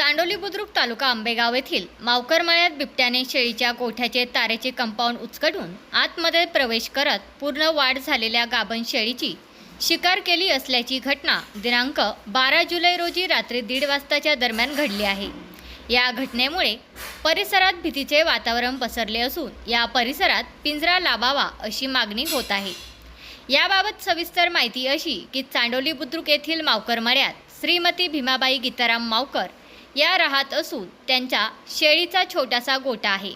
चांडोली बुद्रुक तालुका आंबेगाव येथील मावकरमाळ्यात बिबट्याने शेळीच्या गोठ्याचे तारेचे कंपाऊंड उचकटून आतमध्ये प्रवेश करत पूर्ण वाढ झालेल्या गाभण शेळीची शिकार केली असल्याची घटना दिनांक बारा जुलै रोजी रात्री दीड वाजताच्या दरम्यान घडली आहे. या घटनेमुळे परिसरात भीतीचे वातावरण पसरले असून या परिसरात पिंजरा लावावा अशी मागणी होत आहे. याबाबत सविस्तर माहिती अशी की चांडोली बुद्रुक येथील मावकरमाळ्यात श्रीमती भीमाबाई गीताराम मावकर या राहत असून त्यांच्या शेळीचा छोटासा गोठा आहे.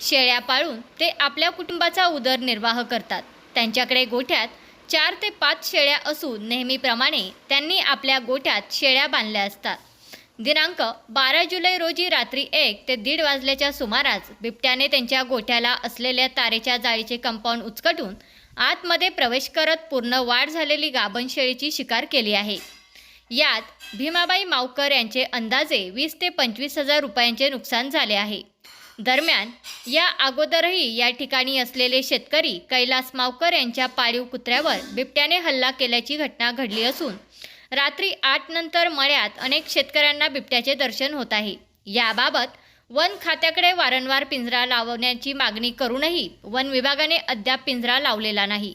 शेळ्या पाळून ते आपल्या कुटुंबाचा उदरनिर्वाह करतात. त्यांच्याकडे गोठ्यात चार ते पाच शेळ्या असून नेहमीप्रमाणे त्यांनी आपल्या गोठ्यात शेळ्या बांधल्या असतात. दिनांक बारा जुलै रोजी रात्री एक ते दीड वाजल्याच्या सुमारास बिबट्याने त्यांच्या गोठ्याला असलेल्या तारेच्या जाळीचे कंपाऊंड उचकटून आतमध्ये प्रवेश करत पूर्ण वाढ झालेली गाभण शेळीची शिकार केली आहे. यात भीमाबाई मावकर यांचे अंदाजे वीस ते पंचवीस हजार रुपयांचे नुकसान झाले आहे. दरम्यान या अगोदरही या ठिकाणी असलेले शेतकरी कैलास मावकर यांच्या पाळीव कुत्र्यावर बिबट्याने हल्ला केल्याची घटना घडली असून रात्री आठ नंतर मळ्यात अनेक शेतकऱ्यांना बिबट्याचे दर्शन होत आहे. याबाबत वन खात्याकडे वारंवार पिंजरा लावण्याची मागणी करूनही वन विभागाने अद्याप पिंजरा लावलेला नाही.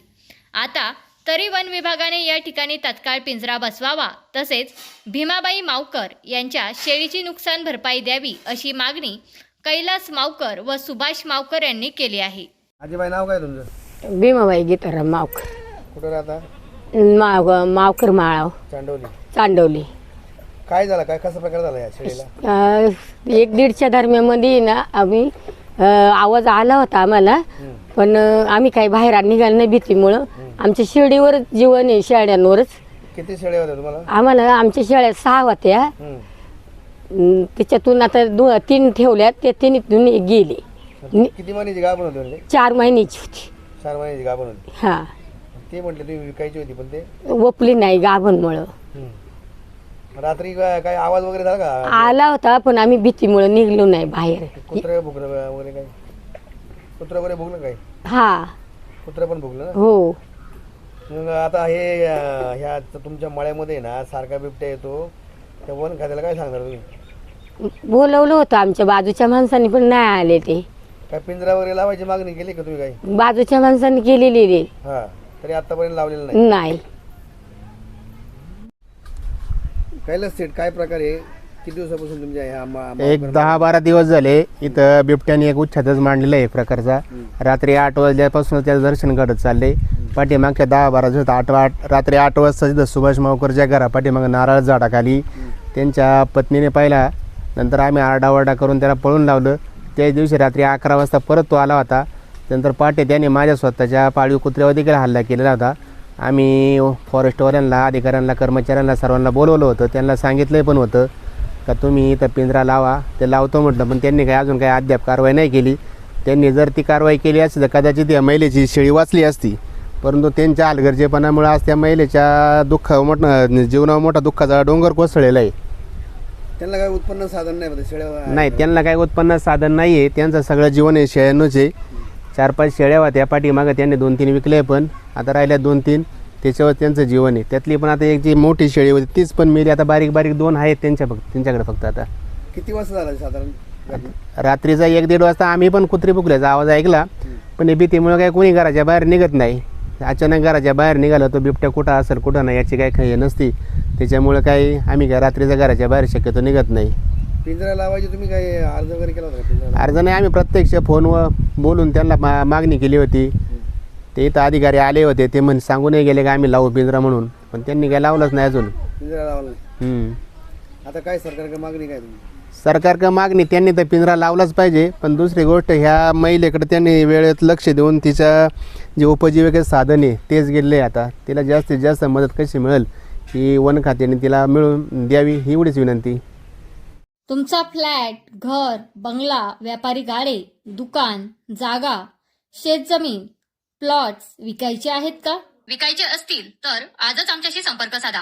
आता तरी वन विभागाने या ठिकाणी तत्काळ पिंजरा बसवावा. तसेच भीमाबाई मावकर यांच्या शेळीची नुकसान भरपाई द्यावी अशी मागणी कैलास मावकर व सुभाष मावकर यांनी केली आहे. आजीबाई नाव काय तुमचं? भीमाबाई गीताराम मावकर. कुठं राहता? माव मावकर माळाव. चांडवली चांडवली काय झालं? काय कसा प्रकार झाला या शेळीला? अं, एक दीडच्या दरम्यानमध्ये ना आम्ही अं, आवाज आला होता आम्हाला पण अं, आम्ही काही बाहेर निघालं नाही भीतीमुळं. आमच्या शिर्डीवरच जीवन आहे शेळ्यांवरच. किती शेळ्या होत्या तुम्हाला? आम्हाला आमच्या शेळ्या सहा होत्या. हम्म. अं, त्याच्यातून आता दो तीन ठेवल्या ते तिन्हीतून एक गेले. नि- किती महिन्याची गाभण होती म्हणजे? चार महिन्याची होती. चार महिन्याची गाभण होती. हा. ते म्हटले तुम्ही विकायची होती पण ते? ओपली नाही गाभणमुळं. हम्म. रात्री काय काय आवाज वगैरे झाला का? आला होता पण आम्ही भीतीमुळं निघलो नाही बाहेर. कुत्रे भुकलं वगैरे काय? कुत्रं वगैरे भुकलं काय? हा. कुत्रं पण भुकलं ना? हो. मग आता हे अं, ह्या तुमच्या मळ्यामध्ये ना सारखा बिबट्या येतो. त्या वन खात्याला काय सांगणार तुम्ही? बोलवलं होतं आमच्या बाजूच्या माणसांनी पण नाही आले ते. काय पिंजरा वगैरे लावायची मागणी केली का तुम्ही काही? बाजूच्या माणसांनी केलेली रे हा तरी आतापर्यंत लावलेलं नाही. नाही. कैलास सेट काय प्रकार आहे? किती दिवसापासून तुमच्या ह्या मा- मा- एक दहा बारा दिवस झाले इथं बिबट्याने एक उच्छादच मांडलेला आहे एक प्रकारचा रात्री आठ वाजल्यापासून त्याचं दर्शन घडत चालले पाठीमागच्या दहा बारा दिवसात आठ आठ रात्री आठ वाजता तिथं सुभाष मावकरच्या घरा पाठीमाग नारळ झाडाखाली. त्यांच्या पत्नीने पाहिला. नंतर आम्ही आरडाओरडा करून त्याला पळून लावलं. त्याच दिवशी रात्री अकरा वाजता परत तो आला होता. नंतर पहाटे त्याने माझ्या स्वतःच्या पाळीव कुत्र्यावर देखील हल्ला केलेला होता. आम्ही फॉरेस्टवाल्यांना अधिकाऱ्यांना कर्मचाऱ्यांना सर्वांना बोलवलं होतं. त्यांना सांगितलं पण होतं का तुम्ही इथं पिंजरा लावा ते लावतो म्हटलं. पण त्यांनी काही अजून काही अद्याप कारवाई नाही केली. त्यांनी जर ती कारवाई केली असती तर कदाचित या महिलेची शेळी वाचली असती. परंतु त्यांच्या हलगर्जेपणामुळे आज त्या महिलेच्या दुःख मोठं जीवनावर मोठा दुःखाचा डोंगर कोसळलेला आहे. त्यांना काय उत्पन्न साधन नाही शेळ्या नाही त्यांना काही उत्पन्न साधन नाही आहे. त्यांचं सगळं जीवन आहे शेळ्यांनंच आहे. चार पाच शेळ्या होत्या पाठीमागं त्यांनी दोन तीन विकले पण आता राहिल्या दोन तीन. त्याच्यावर त्यांचं जीवन आहे. त्यातली पण आता एक जी मोठी शेळी होती तीच पण मेली. आता बारीक बारीक दोन आहेत त्यांच्या फक्त त्यांच्याकडे फक्त आता. किती वाजता झाला साधारण? रात्रीचा एक दीड वाजता आम्ही पण कुत्री फुकल्याचा आवाज ऐकला. पण हे भीतीमुळे काही कोणी घराच्या बाहेर निघत नाही. अचानक घराच्या बाहेर निघालं तो बिबट्या कुठं असेल कुठं नाही याची काही काही नसती. त्याच्यामुळे काही आम्ही काय रात्रीचा घराच्या बाहेर शक्यतो निघत नाही. पिंजरा लावायची तुम्ही काय अर्ज वगैरे केला होता पिंजरा अर्ज नाही आम्ही प्रत्यक्ष फोनवर बोलून त्यांना मा मागणी केली होती. ते इथं अधिकारी आले होते ते म्हण सांगूनही गेले का आम्ही लावू पिंजरा म्हणून. पण त्यांनी काही लावलंच नाही अजून. पिंजरा लावला नाही. हम्म. आता काय सरकारकडे मागणी काय तुम्ही सरकारकडे मागणी त्यांनी तर पिंजरा लावलाच पाहिजे. पण दुसरी गोष्ट ह्या महिलेकडे त्यांनी वेळेत लक्ष देऊन तिच्या जे उपजीविकेचं साधन आहे तेच गेले आता. तिला जास्तीत जास्त मदत कशी मिळेल ही वन खात्याने तिला मिळून द्यावी ही एवढीच विनंती. तुमचा फ्लॅट घर बंगला व्यापारी गाडे दुकान जागा शेतजमीन प्लॉट्स विकायचे आहेत का? विकायचे असतील तर आजच आमच्याशी संपर्क साधा.